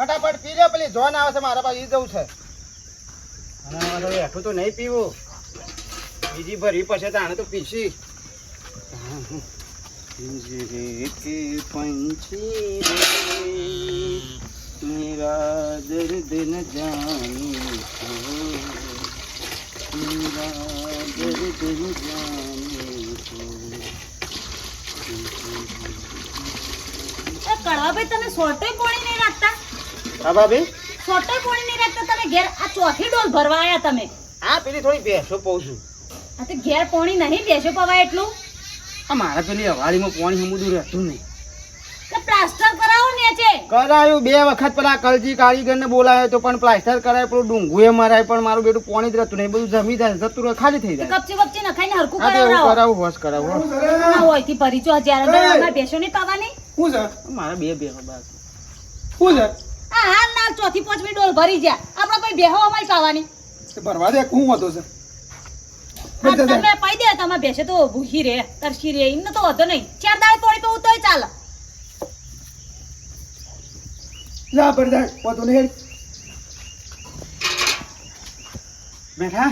ફટાફટ પી લે પેલી જોન આવે છે મારા પાસે ઈ જવું છે. અને તો નહીં પીવું. બીજી ભરી પછી તાણે તો પીશી. પિંજરે કે પંછી રે, મેરા દર્દ ન જાને મેરા દર્દ ન જાને કડવાભાઈ તમે સોટે પાણી નહીં રાખતા? હા ભાભી? સોટોય પાણી નહીં રાખતા તમે ઘેર આ ચોથી ડોલ ભરવા આયા તમે. આ પેલી થોડી ભેંસો પઉં છું. આ તો ઘેર પાણી નહીં બેસો પવાય એટલું. આ મારા પેલી અવાડીમાં પાણી હમુદું રહેતું નહીં. પ્લાસ્ટર કરાવો કરાયું બે વખત પેલા કલજી કારીગરને બોલાયો તો પણ પ્લાસ્ટર કરાય પેલું ડુંગુએ મરાય પણ મારું બેટું પોણી જ રહેતું નહીં. બધું જમી જાય જતું રહે ખાલી થઈ જાય. કપચી બપચી નખાઈને હા કરાવું હોશ કરાવો હો. ના હોયથી જ્યારે એ! બેસો નહીં પાવાની. શું છે? મારા બે બે બાદ શું છે? આ હાલ ના ચોથી પાંચમી ડોલ ભરી જાય આપણે કોઈ બેહો અમારી પાવાની. ભરવા દે હું હતો છે. તમે પાઈ દે તમે બેસે તો ભૂખી રે તરસી રે એમને તો વધો નહીં. ચાર દાળ તોડી તો તોય ચાલે. જા પર વધો નહીં. બેઠા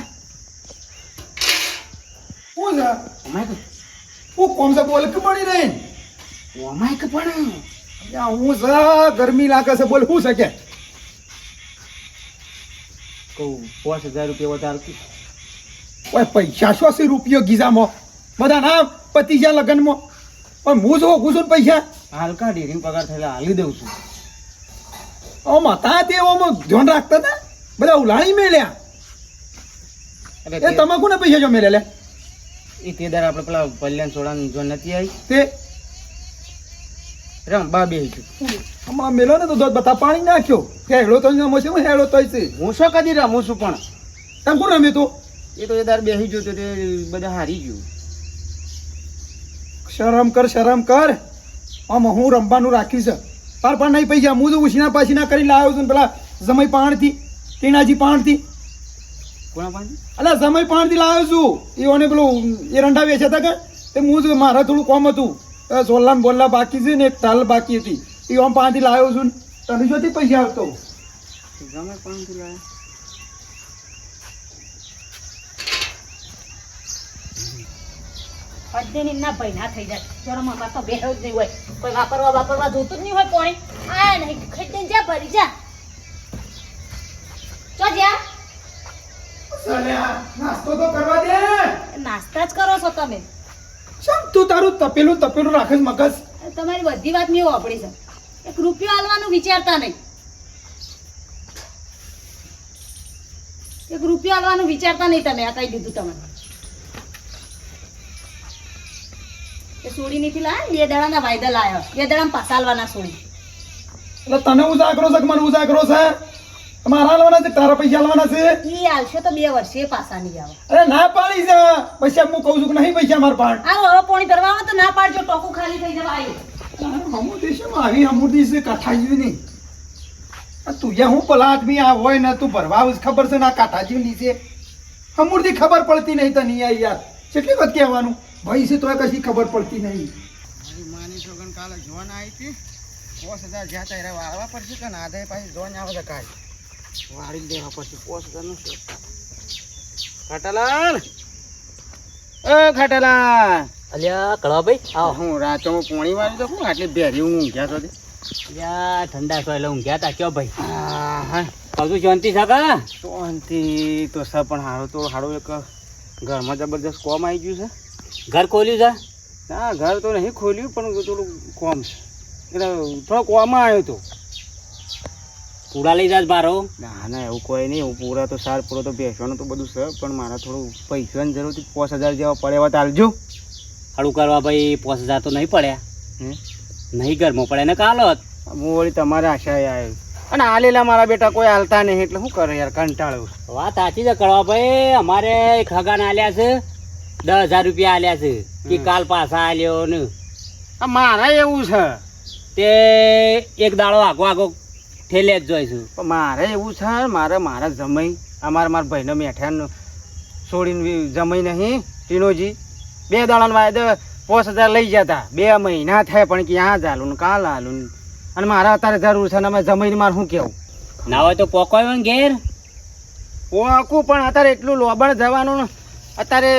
હું છે? હું કોમ છે બોલ કે પડી રહી અમાય કે પણ. હું છે ગરમી લાગે છે બોલ શું છે કહું પાંચ હજાર રૂપિયા વધારે. ઓય પૈસા શું છે રૂપિયો ગીઝામાં બધા ના પતિ ગયા લગ્નમાં? પણ હું જો ઘૂસું પૈસા? હાલકા ડેરી પગાર થયેલા હાલી દઉં છું. આમાં તા તે આમાં ધ્યાન રાખતા હતા? બધા ઉલાણી મેલ્યા. એ તમાકુ ને પૈસા જો મેલે લે એ તે દર આપણે પેલા કલ્યાણ સોડાની જો નથી આવી? તે રમ બા બે આમાં મેલો ને તો દોધ બતા પાણી નાખ્યો. હેડો તો છે હું હેળો તો છે. હું શું કદી રમું છું પણ? તમ કોણ રમે તો? એ તો એ દર બેસી ગયો તો તે બધા હારી ગયું. શરમ કર શરમ કર. આમાં હું રમવાનું રાખ્યું છે. પાર પાર નહીં પૈસા. હું તો ઉછીના પાછીના કરી લાવ્યો છું પેલા જમઈ પાણથી ટીણાજી પાણથી. કોના પાસે અલા જમઈ પાણથી લાવ્યો છું. એઓને પેલું એરંડા વેચ્યા હતા કે? તે હું જ મારે થોડું કોમ હતું. એ સોલ્લા બોલ્લા બાકી છે ને એક તાલ બાકી હતી. એ આમ પાંચથી લાવ્યો છું ને તને જોતી પૈસા આવતો ગમે પણ પેલા અડધે ના ભાઈ ના થઈ જાય. મામા તો બેહો જ નહીં હોય. કોઈ વાપરવા વાપરવા જોતું જ નહીં હોય પાણી. આ નહીં ખરીદીને જા ભરી જા. ચો જ્યાં. નાસ્તો તો કરવા દે. નાસ્તા જ કરો છો તમે. શમ તું તારું તપેલું તપેલું રાખે છે મગજ? તમારી બધી વાત મેં વાપરી છે. એક રૂપિયો આલવાનું વિચારતા નહીં. એક રૂપિયો આલવાનું વિચારતા નહીં તમે આ કહી દીધું તમને એ સોડી નથી લાયા બે દડાના વાયદા લાયા. બે દડામાં પાસાલવાના સોડી. એટલે તને ઉજાગરો છે કે મને ઉજાગરો છે? મારા લાવવાના છે તારા પૈસા લાવવાના છે? ઈ આવશે તો બે વર્ષે પાસા નહીં આવે. અરે ના પાડી છે પૈસા હું કહું છું કે નહીં પૈસા માર પાડ. આવો હવે પોણી ભરવા આવે તો ના પાડજો ટોકું ખાલી થઈ જવા આવ્યું હમુદી છે આવી હમુદી છે કાઠાજી ની. આ તું યા હું પેલા આદમી આ હોય ને તું ભરવા આવું ખબર છે ના કાઠાજી ની છે? હમુરથી ખબર પડતી નહીં તો નહીં આવી યાર. કેટલી વખત કહેવાનું? ભાઈ છે તોય કશી ખબર પડતી નહીં. મારી માની છોકન કાલે જોન આવી હતી. પોસ હજાર જ્યાં ત્યાં વાળવા પડશે કે ના આધે પાછી જોન આવે કાલ. વાળી દેવા પડશે પોસ છે. ખાટાલાલ! એ ખાટાલાલ! અલ્યા કળાભાઈ આવો. હું રાતોમાં પોણી વાળી તો હું આટલી બેરી હું ઊંઘ્યા છો અલ્યા ઠંડા છો એટલે ઊંઘ્યા તા કયો ભાઈ? આ હા બધું શાંતિ છે કા શાંતિ તો સર પણ હારો તો હારો એક ઘરમાં જબરદસ્ત કોમ આવી ગયું છે. ઘર ખોલ્યું છે? ના ઘર તો નહીં ખોલ્યું પણ થોડું કોમ છે. એટલે થોડો કોમ આવ્યો તો. પૂરા લઈ જાય બારો ના ના એવું કોઈ નહીં હું પૂરા તો સાર પૂરો તો બેસવાનું તો બધું છે પણ મારા થોડું પૈસાની જરૂર હતી પાંચ હજાર જેવા પડે એવા તો હાલજો હળું કરવા ભાઈ પાંચ હજાર તો નહીં પડ્યા. નહીં ઘરમાં પડે ને કાલો. હું વળી તમારા આશાએ આવ્યો. અને હાલેલા મારા બેટા કોઈ હાલતા નહીં એટલે શું કરે યાર કંટાળ્યો વાત સાચી છે કરવા ભાઈ અમારે એક હગાને આલ્યા છે દસ હજાર રૂપિયા આલ્યા છે કે કાલ પાછા આલ્યો ને. આ મારા એવું છે. તે એક દાડો આગો આગો ઠેલે જ જોઈશું પણ મારે એવું છે મારે મારા જમાઈ અમારા મારા ભાઈને મેઠાને છોડીને જમાઈ નહીં ટીનોજી. બે દાડાનો વાયદો પાંચ હજાર લઈ જતા બે મહિના થાય પણ ક્યાં ચાલું ને કાલ હાલું ને. અને મારા અત્યારે જરૂર છે અને અમે જમીન મારે શું કેવું? ના હોય તો પોકાયો ને ઘેર? પોકું પણ અત્યારે એટલું લોબણ જવાનું ને અત્યારે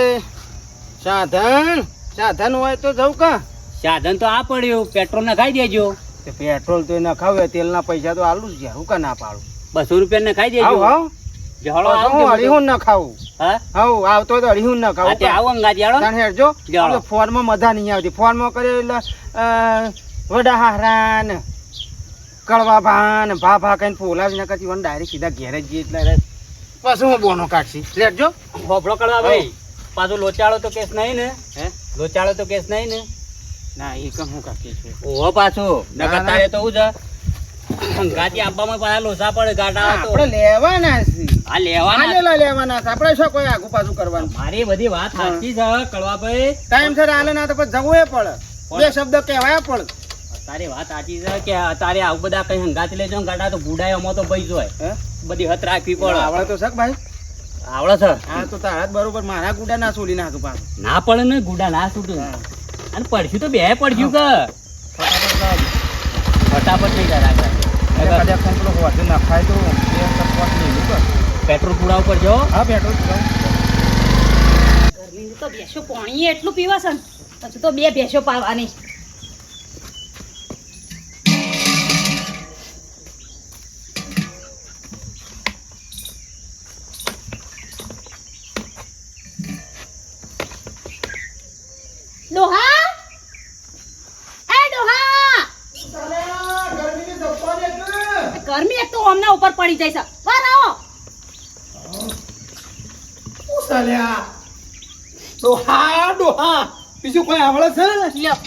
સાધન સાધન હોય તો જવું કા? સાધન તો આ પડ્યું પેટ્રોલ નખાઈ દેજો. તે પેટ્રોલ તો નખાવે તેલના પૈસા તો આલું જ હું કા ના પાડું? બસો રૂપિયા દેજો. ન ખાવું. અઢીહું ન હા, તે ખાવું આવો અંગાજી હાલો. તાણ હેડજો. જાઓ. આપણે ફોનમાં મજા નહીં આવતી. ફોનમાં કરે વડા હારા ને કડવા ભા ને ભા ભા કઈ ફોલાવી ના કરતી વન ડાયરેક્ટ સીધા ઘેરે જ જઈએ એટલે. હું બોનો કાઢશી. લેટજો હોભળો કરવા ભાઈ પાછો લોચાળો તો કેસ નહીં ને? હે? લોચાળો તો કેસ નહીં ને? ના એ કમ હું કાકી છું. ઓહો પાછો. નકર તારે તો હું અંગાજી આપવામાં પાછા લોસા પડે ગાડા તો આપણે લેવાના છે આ લેવાના. આલેલા લેવાના છે. આપણે શું કોઈ આગુ પાછું કરવાનું? મારી બધી વાત સાચી છે કળવાભાઈ ટાઈમ સર આલે ના તો પછી જવું એ પડે. બે શબ્દ કહેવાય પડે તારી વાત સાચી છે કે તારે આવું બધા કઈ હંગાત લેજો ગાડા તો બુડાય અમો તો ભાઈ જોય. બધી હત રાખવી પડે. આવડે તો શક ભાઈ? આવડે છે. હા તો તારા જ બરોબર. મારા ગુડા ના છોડી નાખું પાછું. ના પડે ને ગુડા ના છૂટે અને પડશું તો બે પડશું કે ફટાફટ નહીં જાય વધુ નખાય તો પેટ્રોલ સપોર્ટ ઉપર પડજો હા પેટ્રોલ પુરાવું. ગરમીનું તો ભેંસો પાણી એટલું પીવાશે ને. પછી તો બે ભેંસો પાવાની પડી જાય છે. બહાર આવો. શું ચાલ્યા ડોહા ડોહા. બીજું કોઈ આવડે છે લ્યો.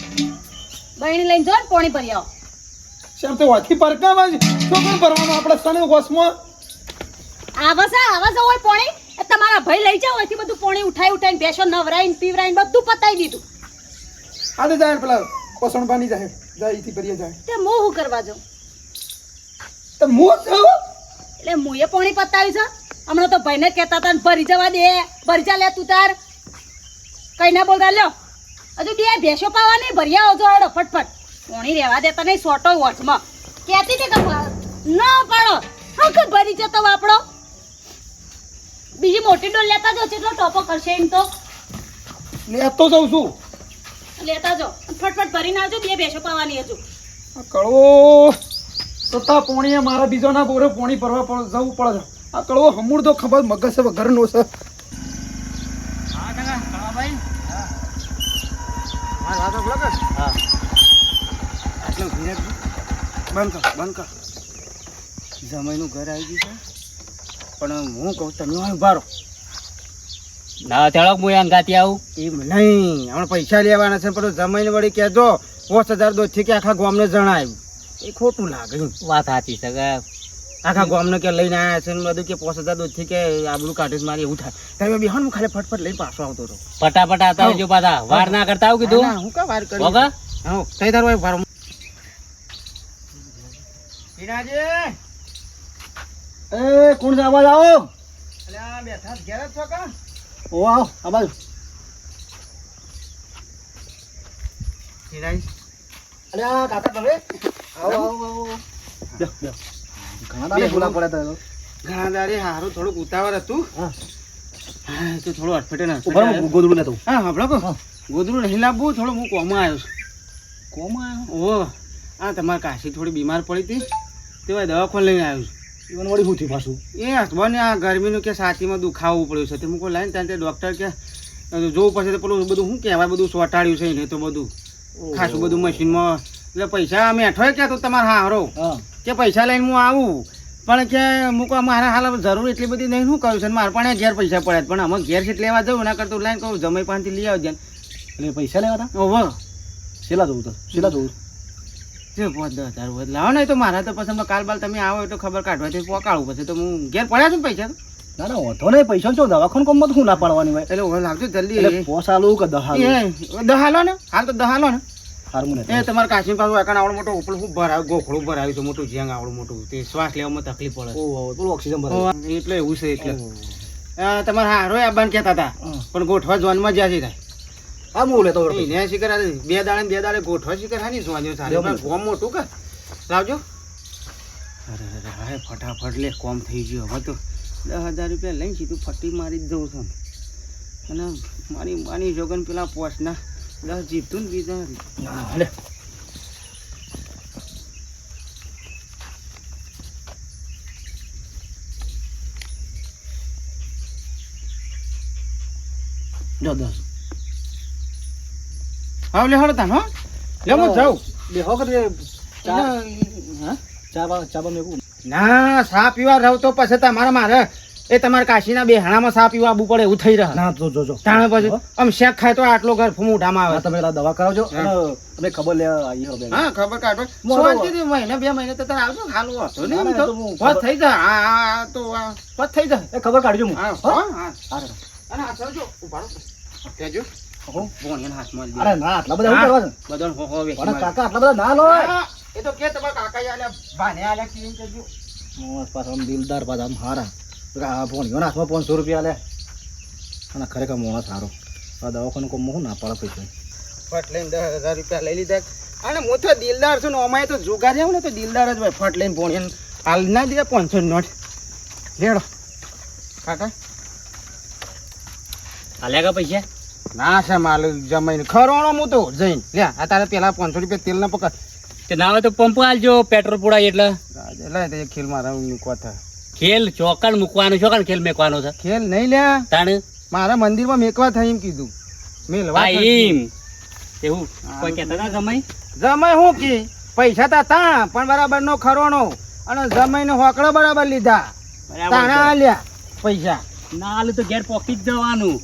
બહેણી લઈને જો ને પાણી ભરી આવો. શેમ તો વાથી પરકામાં જ તો પણ ભરવાનો? આપણે સને વસમાં આવા છે આવા છે હોય પોણી? એ તમારા ભાઈ લઈ જાઓ એથી બધું પોણી ઉઠાઈ ઉઠાઈને બેસો નવરાઈને પીવરાઈને બધું પતાઈ દીધું. આને જાય પેલા પસણ પાણી જાય જાય ઈથી ભરીએ જાય. તે હું કરવા જાઉં? તો મોહ જાઉં? એટલે મુએ પાણી પતાવ્યું છે હમણાં તો ભાઈને કહેતા હતા ને ભરી જવા દે ભરી જા લે તું તાર. કઈ ના બોલતા લ્યો. હજુ બે ભેંસો પાવા નહીં ભરી આવજો છો ફટફટ. પાણી રહેવા દેતા નહીં સોટો વોચમાં. કહેતી છે કે ન પાડો. હા કે ભરી જતો વાપડો બીજી મોટી ડોલ લેતા જો કેટલો ટોપો કરશે એમ તો. લેતો જાઉં છું. લેતા જો ફટફટ ભરીને આવજો બે ભેંસો પાવાની હજુ. કળવો. તો તા પોણીએ મારા બીજોના બોરે પોણી ભરવા પડ જવું પડે. આ કડવો હમૂળ તો ખબર મગજ છે વગરનો છે. બંધ કર બંધ કર. જમાઈનું ઘર આવી ગયું છે. પણ હું કહું તમે અહીં ઊભા ના તેડો હું અંગાતી આવું. એમ નહીં હમણાં પૈસા લેવાના છે પણ જમાઈને વળી કહેજો પાંચ હજાર દોથી કે આખા ગામને જણાવ્યું. એ ખોટું લાગે વાત સાચી છે કે આખા ગામને કે લઈને આવ્યા છે ને બધું કે પાંચ હજાર દોઢથી કે આબરું કાઢે છે મારી એવું થાય. તમે બિહાર હું ખાલી ફટફટ લઈને પાછો આવતો હતો ફટાફટ આવતા આવજો પાછા. વાર ના કરતા આવું કીધું? હું કા વાર કરી? હા તઈ તારો ભાઈ ભારો હીરાજી! એ કોણ છે? આવાજ આવો. અલ્યા બેઠા ઘેર જ છો કા? ઓ આવો આવાજ હીરાજી. આ કાકા તમે? આવો આવો આવો બેસ બેસ ઘણા દાડે બોલા પડ્યા તા ઘણા દાડે હારું થોડુંક ઉતાવળ હતું હા તો થોડું અટફેટે ના ઊભા ગોદડું લેતો હા હબળો કો ગોદડું નહીં લાવવું થોડું હું કોમાં આવ્યો છું કોમાં આ તમારે કાશી થોડી બીમાર પડી હતી તેવા દવાખાને લઈને આવ્યો છું ઈવન વળી થયું પાછું એ હસબન્ડ આ ગરમીનું કે સાચીમાં દુખાવું પડ્યું છે તે મૂકો લાઈને ત્યાં તે ડૉક્ટર કે જોવું પડશે તો પેલું બધું શું કહેવાય બધું સોટાડ્યું છે એને તો બધું ખાસું બધું મશીનમાં એટલે પૈસા અઠવાય ક્યાં તો તમારે હારો કે પૈસા લઈને હું આવું. પણ કે મૂકવા મારા હાલ જરૂર એટલી બધી નહીં શું કહ્યું છે? મારે પણ ઘેર પૈસા પડ્યા પણ અમે ઘેર છે લેવા જવું ના કરતું લઈને કહું જમાઈ પાસેથી લઈ આવજે. એટલે પૈસા લેવા હતા ઓહો શેલા જવું તો શેલા જવું. જે પાંચ દસ હજાર હોય. લાવો ને તો મારા તો પછી કાલ બાલ તમે આવો એટલે ખબર કાઢવાથી પોકાળું પછી. તો હું ઘેર પડ્યા છું પૈસા તો? ના ના વાંધો નહીં પૈસા છો દવાખાન કોમ શું ના પાડવાની હોય? એટલે લાગજો જલ્દી. પોસાલું પોસ કે દહ દહાલો ને? હાલ તો દહાલો ને. હારું મને એ તમારે કાશી પાછું એકણ આવડું મોટું ઉપલું શું ભરાયું ગોખડું ભરાયું છે મોટું જ્યાં આવડું મોટું. તે શ્વાસ લેવામાં તકલીફ પડે ઓહો પેલું ઓક્સિજન ભરે એટલે એવું છે એટલે. તમારે હારો આબાન કહેતા હતા પણ ગોઠવા જોનમાં જ્યાં થાય હા હું લેતો એને શિકર બે દાડે બે દાડે ગોઠવા શિકર હા નહીં જોવાનું સારું. ગોમ મોટું કે લાવજો. અરે અરે હા ફટાફટ લે કોમ થઈ ગયો. હવે તો દસ હજાર રૂપિયા લઈને સીધું ફટી મારી જ દઉં છું. અને મારી માની જોગન પેલા પોસ્ટના જીવતું ને બીજા લે. જો દસ હા લે હળતા હો. લે હું જાઉં. બેહો કે ચા હા? ચા બા ચા બા મેકું. ના સા પીવા રહો તો પછી તમારે મારે એ તમારે કાશીના બે હાણામાં સાપ પીવા આવવું પડે એવું થઈ રહ્યા ના તો જોજો તાણે પછી આમ શેક ખાય તો આટલો ઘર મોઢામાં આવે. તમે દવા કરાવજો અમે ખબર લે આવી હવે. હા ખબર કાઢો શાંતિથી મહિને બે મહિને તો તારે આવજો ખાલું હતો ને તો બસ થઈ જા હા, તો આ બસ થઈ જા એ ખબર કાઢજો હું હા. હા? અરે અને આ ચાલજો ઉભારો કેજો. હો. ભોણિયાના હાથમાં જ અરે ના આટલા બધા શું કરવા છે? હો હો વેચી પણ મારે. કાકા આટલા બધા ના લો એ તો કે તમારા કાકા આલ્યા ભાને આલ્યા કે એમ મોસ પાછા દિલદાર પાછા હારા. આ ભોણિયો હાથમાં પાંચસો રૂપિયા લે. અને ખરેખર મોણસ સારો. આ દવાખાનું કોમ હું ના પડે પૈસા. ફટ લઈને દસ હજાર રૂપિયા લઈ લીધા. અને હું તો દિલદાર છું ને અમારે તો જુગાર જાવ ને તો દિલદાર જ ભાઈ ફટ લઈને ભોણિયાને હાલ ના દે પાંચસો નોટ. લેડો. કાકા? હાલ્યા કા પૈસા. ના છે માલ જમાઈને. ખરોણો હું તો જઈને. લે આ તારે પેલા પાંચસો રૂપિયા તેલ ના પકડ. તે ના હોય તો પંપ હાલજો પેટ્રોલ પુરાય એટલે. એટલે ખેલ મારા થાય ખેલ ચોકણ મૂકવાનું ચોકણ ખેલ મેકવાનો છે? ખેલ નહીં લે તાણ? મારા મંદિરમાં મેકવા થાય એમ કીધું. મેલવા એમ. એવું? કોઈ કહેતા હતા સમય જમાઈ? હું કે? પૈસા તા તા પણ બરાબર નો ખરોણો. અને જમાઈ નો હોકડો બરાબર લીધા. તાણા આલ્યા પૈસા. ના આલે તો ઘેર પોકી જ જવાનું.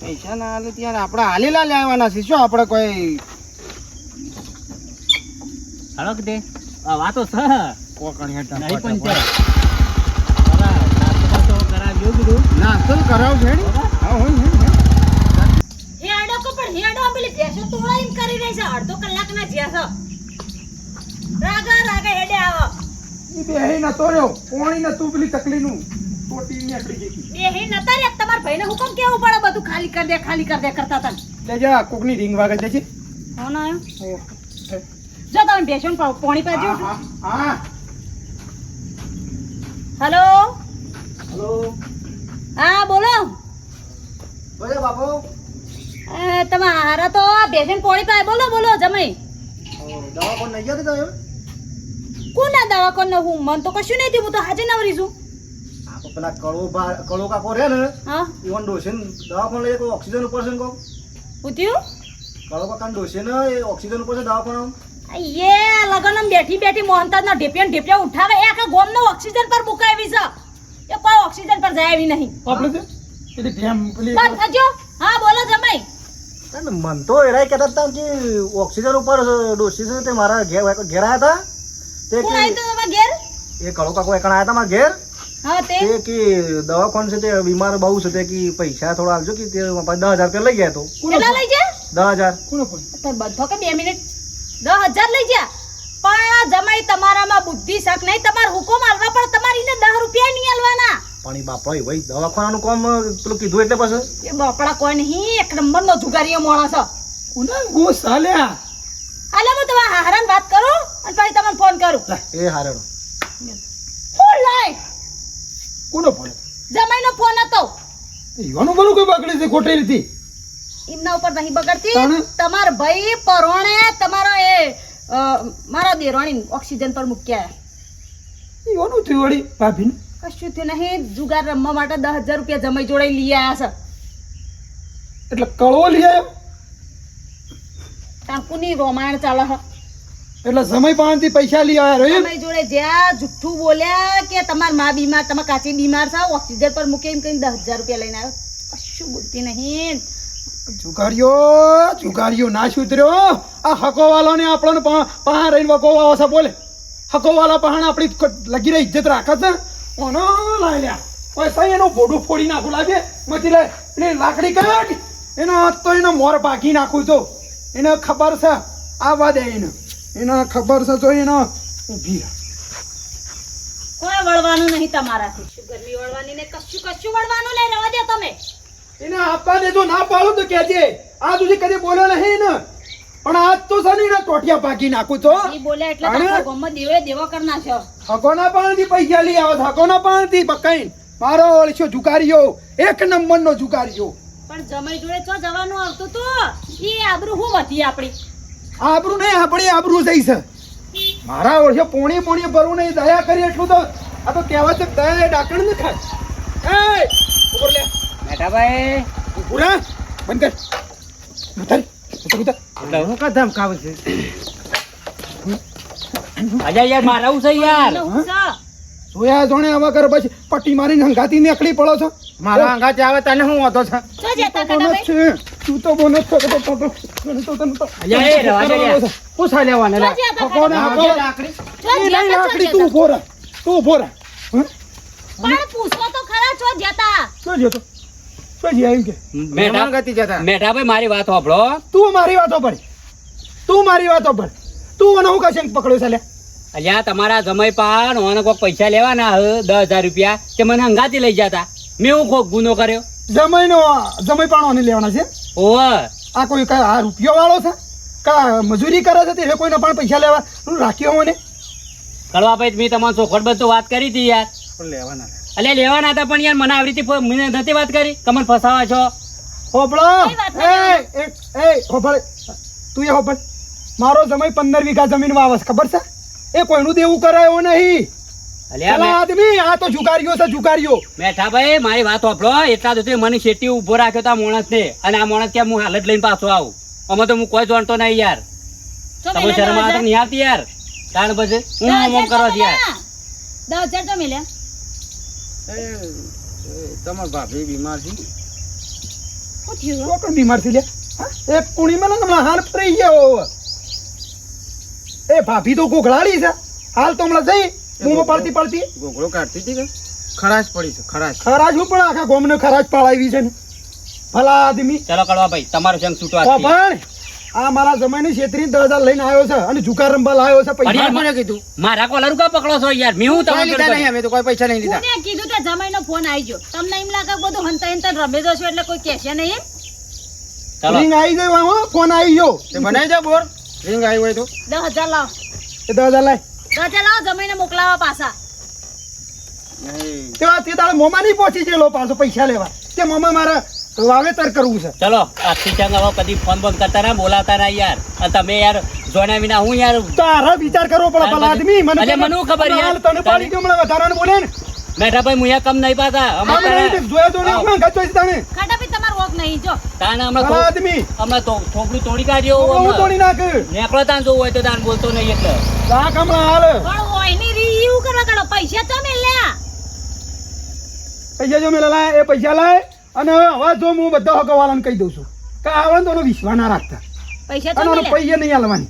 પૈસા ના આલે ત્યારે આપણે હાલેલા લેવાના છે શું આપણે કોઈ હાલો કે તે વાતો છે. કોકણ હેઠળ નહીં પણ છે ફટાફટ. બરાબર, નાસ્તો બાસ્તો કરાવજો બધું નાસ્તો તો કરાવ છે ને? હા હોય ને, હોય. ને. કો પણ હેડો પેલી ભેંસો તોડાઈને કરી રહી છે. અડધો કલાક ના છે. રાગા રાગા હેડે આવો. ઈ બેહી નતો રહ્યો. પેલી તકલીનું ટોટી નીકળી ગઈ હતી. બે હે નતા રે તમારા ભાઈને હુકમ કેવું પડે બધું? ખાલી કર દે ખાલી કર દે કરતા હતા. લે જા કોકની રિંગ વાગે છે. કોણ આયો જો તમે ભેંસો પોણી પાજો હા હા. હલો? હલો? હા બોલો. બોલો બાપુ. તમે હારા તો ભેંસો પોણી પાય. બોલો બોલો જમાઈ. દવા કોણ નહીં ગયો તમે? કોના દવાખાને? હું મન તો કશું નહીં થયું. હું તો હાજર નવરી છું. પેલા કળો કળો કાકો રે ને હા. ઈવન ડોસે દવા કોણ લઈએ કોઈ ઓક્સિજન ઉપર છે કહું પૂછ્યું કળો કાકા ડોસે ને એ ઓક્સિજન ઉપર છે દવા કોણ યે લગન બેઠી બેઠી મોહનતાજ ના ઢેપિયા ઢેપિયા ઉઠાવે. એ આખા ગોમ નો ઓક્સિજન પર મુકાવી છે. એ કોઈ ઓક્સિજન પર જાય એવી નહીં. આપણે પેલી ડેમ પેલી બંધ થજો હા બોલો જમાઈ. મન તો એરાય કહેતા હતા કે ઓક્સિજન ઉપર ડોસી છે તે મારા ઘેર ઘેર આવ્યા હતા. તે કોણ કે આવી તો તમારા ઘેર? એ કળો કાકો એકણ આયા હતા મારા ઘેર. હા તે? કે કે દવાખાન છે તે બીમાર બહુ છે તે કે પૈસા થોડા આપજો કે તે મારા પાસે દસ હજાર રૂપિયા લઈ ગયા તો. કેટલા લઈ હજાર. કોનો ફોન તો બધો કે 2 મિનિટ દસ હજાર લઈ જા પણ જમાઈ તમારામાં બુદ્ધિ શક નહીં તમારે હુકમ આલવા પણ તમારી ને દસ રૂપિયા નહીં આલવાના પણ એ બાપડા એ ભાઈ દવાખાનાનું કામ પેલું કીધું એટલે પછી? એ બાપડા કોઈ નહીં એક નંબર નો જુગારીઓ માણસ. છે. કોના ગો સાલ્યા હાલે હું તમારા હારાન વાત કરું અને પછી તમને ફોન કરું. એ હારણ ફોન લાય કોનો ફોન જમાઈનો ફોન હતો. ઈવાનું બોલું કોઈ બગડે છે ખોટી રીતે એમના ઉપર નહીં બગડતી? તમાર ભાઈ પરોણે તમારો એ મારા દેરાણી ઓક્સિજન પર મૂક્યા. ઈવાનું થયું વળી ભાભીને? કશું થયું નહીં. જુગાર રમવા માટે દસ હજાર રૂપિયા જમાઈ જોડાઈ લઈ આવ્યા છે. એટલે કળવો લઈ આવ્યો ટાંકુની રોમાયણ ચાલે છે. એટલે સમય પાણીથી પૈસા લઈ આવ્યા રહ્યો? જમાઈ જોડે જ્યાં જુઠ્ઠું બોલ્યા કે તમારમાં બીમાર તમાર કાચી બીમાર છે ઓક્સિજન પર મૂકે એમ કહીને દસ હજાર રૂપિયા લઈને આવ્યો. કશું બોલતી નહીં. જુગારીઓ જુગારીઓ ના સુધર્યો. આ હકોવાલાને આપણને પા પા રહીને વકોવા છે, બોલે. હકોવાલા પહાણ આપણી લગી રહી ઇજ્જત રાખે છે. ઓનો લાયલ્યા પૈસા એનું ભોડું ફોડી નાખું, લાગે. મચી લે એટલે લાકડી કાઢ. એનો તો એનો મોર ભાગી નાખું તો એને ખબર છે આવા દે એને. એને ખબર છે, તો એનો ઊભી. કોઈ વળવાનું નહીં તમારાથી. શું ગરમી વળવાની ને કશું કશું વળવાનું નહીં. રવા તમે. એને આપવા દેજો ના પાડું તો કેજે આ સુધી કદી બોલ્યો નહીં ને. પણ આજ તો સર ને ટોટિયા પાકી નાખું છો બોલ્યા એટલે તો ગામમાં દેવે દેવો કરી નાખ્યો. હકોના પાણથી પૈસા લઈ આવો હકોના પાણથી બકાઈ. મારો ઓળખ્યો જુકારીઓ એક નંબરનો જુકારીઓ પણ જમાઈ જોડે ચો જવાનું આવતું તો? એ આબરૂ હું વધી આપણી? આબરું નહીં આપણી આબરું થઈ છે. મારા ઓળખ્યો પોણી પોણી ભરવું નહીં દયા કરી એટલું તો. આ તો કહેવાય છે દયા ડાકણ ન ખાય. એ ઉપર લે. મેઠાભાઈ ઉભું રહે. બંધ કર. ઉતર ઉતર ઉતર હું કા ધમકાવે છે? અજા યાર મારે આવું છે યાર. જોયા જોણે આવા કર પછી પટ્ટી મારીને હંગાતી નીકળી પડો છો? મારા અંગાથી આવે તને હું વાંધો છે? જતા તું તો બોનસ છે. તો તો તો તો. હું લેવાને ચો લે જતા હકોને કાઢાભાઈ. એ નહીં લાકડી તું ફોરા ઊભો રહે. તું ફોરા રહે પણ પૂછો તો ખરા છો જતા. શું જ્યો તો? શું જ્યો એમ કે? મેઠા ગતિ જતા. મેઠાભાઈ મારી વાત સાંભળો. તું મારી વાતો પર. તું મારી વાતો પર. તું મને હું કશે પકડ્યો છે અલ્યા તમારા જમાઈ પાન ઓને કોક પૈસા લેવાના હ દસ હજાર રૂપિયા તે મને હંગાતી લઈ જતા. મેં હું કોક ગુનો કર્યો? જમાઈનો જમાઈ પાણો લેવાના છે? ઓવ આ કોઈ કા આ રૂપિયો વાળો છે? કા મજૂરી કરે છે તે? કોઈને પણ પૈસા લેવા? રાખ્યો મને કડવા ભાઈ મેં તમારો ચોખટ બધું વાત કરી હતી યાર. લેવાના લે. અલ્યા લેવાના હતા પણ યાર મને આવી રીતે મને નથી વાત કરી. કમર ફસાવા છો. હોપળો. એ એ એ હોબળ તું એ હોપળ. મારો જમાઈ પંદર વીઘા જમીન વાવસ ખબર છે? એ કોઈનું દેવું કરાયો નહીં. આદમી આ તો છે મારી વાત સાંભળો એટલા તો મને શેટી ઊભો રાખ્યો તો આ માણસને. અને આ માણસ કે હું હાલત લઈને પાછો આવું. અમે તો હું કોઈ જાણતો નહીં યાર. તમે શરમ દસ નહીં આવતી યાર. કારણ પછી હું છો યાર દસ હજાર મેલ્યા. તમાર ભાભી બીમાર છે. શું થયું તો કોણ બીમાર થઈ લે હા? એક હમણાં હાલ પડી ગયો એ ભાભી તો ગોખલાડી છે. હાલ તો હમણાં જઈ બૂમો પાડતી પાડતી. ગોગળો કાઢતી હતી કે? ખરાશ પડી છે ખરાશ. ખરાજ હું પણ આખા ગોમને ખરાજ પાડાવી છે ને. ભલા આદમી. ચલો કડવા ભાઈ તમારો સંગ છૂટવા પણ આ મારા જમાઈની છેતરી દસ હજાર લઈને આવ્યો છે અને જુકાર રંબા લાવ્યો છે પૈસા. મને કીધું? મારા કોલર કા પકડો છો યાર. મેં હું તમને લીધા નહીં અમે તો કોઈ પૈસા નહીં લીધા. કીધું? તે જમાઈનો ફોન આવી ગયો. તમને એમ લાગે બધું હંતા હંતા રમે જશો એટલે કોઈ કહેશે નહીં એમ? ચલો. રિંગ આવી ગયો હો ફોન આવી ગયો. તે બનાવી દે બોર. રિંગ આવી હોય તો. દસ હજાર લાવો. એ દસ હજાર લાય. દસ હજાર લાવો જમાઈને મોકલાવા પાછા. નહીં. તે તે તારે મોમાં નહીં પહોંચી ગયેલો પાછો પૈસા લેવા. તે મોમાં મારે વાવેતર કરવું છે. ચલો આખી ચંગ હવે કદી ફોન બંધ કરતા ના બોલાતા ના યાર. અને તમે યાર જોણ્યા વિના હું યાર તારા વિચાર કરવો પડે પેલા આદમી મને અરે મને ખબર યાર. તને પાડી ગયો હમણાં વધારાનું બોલે ને. મેઠાભાઈ મુયા કમ નહીં પાતા અમે તારા- જોયા તો નહીં હું છે તને ખાટા બી તમારો વોક નહીં જો. તાને હમણાં ભલા આદમી. હમણાં તો થોપડું તોડી કાઢ્યો હું તોડી નાખ. નેકળો તાન જોવું હોય તો તાન બોલતો નહીં એટલે. હાલ. પણ કરવા કાઢો પૈસા તમે લ્યા. પૈસા જો મેલા લાય એ પૈસા લાય. અને હવે જો હું બધા હકવાલાને કહી દઉં છું કે આવન તો વિશ્વા ના રાખતા. પૈસા તો પૈયે નહીં હાલવાની.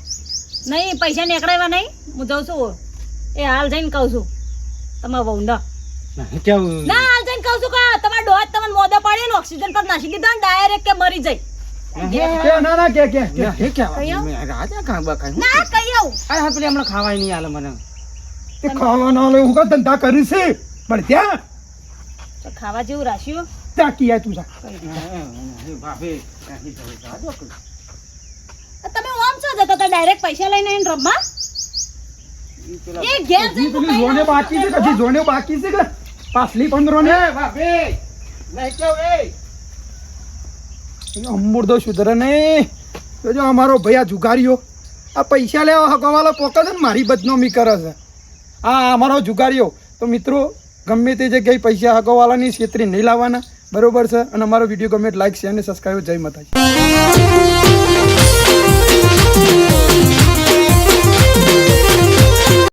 નહીં પૈસા નીકળાવ્યા નહીં. હું જાઉં છું એ હાલ જઈને કહું છું. તમારા વહુ ના હાલ જઈને કહું છું કે તમારા ડોહા તમને મોદા પાડી ને ઓક્સિજન પર નાસી દીધા ને ડાયરેક્ટ કે મરી તે ખાવા જેવું રાખ્યું? ત્યાં કિયા તું જા. તમે ઓમ છો જતા હતા ડાયરેક્ટ પૈસા લઈને આવીને રમવા? એ ઘેર જઈને જોને બાકી છે હજી જોને બાકી છે કે પાછલી પંદરો ને એ નહીં કેવું એ. અમૂર્દો સુધરે ને જોજો અમારો ભૈયા જુગારીઓ આ પૈસા લેવા હકવાલો પોકે છે ને મારી બદનામી કરે છે. આ અમારો જુગારીઓ. તો મિત્રો ગમે તે જગ્યાએ પૈસા હકવાલાની છેતરી નહીં લાવવાના. બરોબર છે અને અમારો વીડિયો ગમે લાઈક શેર અને સબસ્ક્રાઈબ જય માતાજી.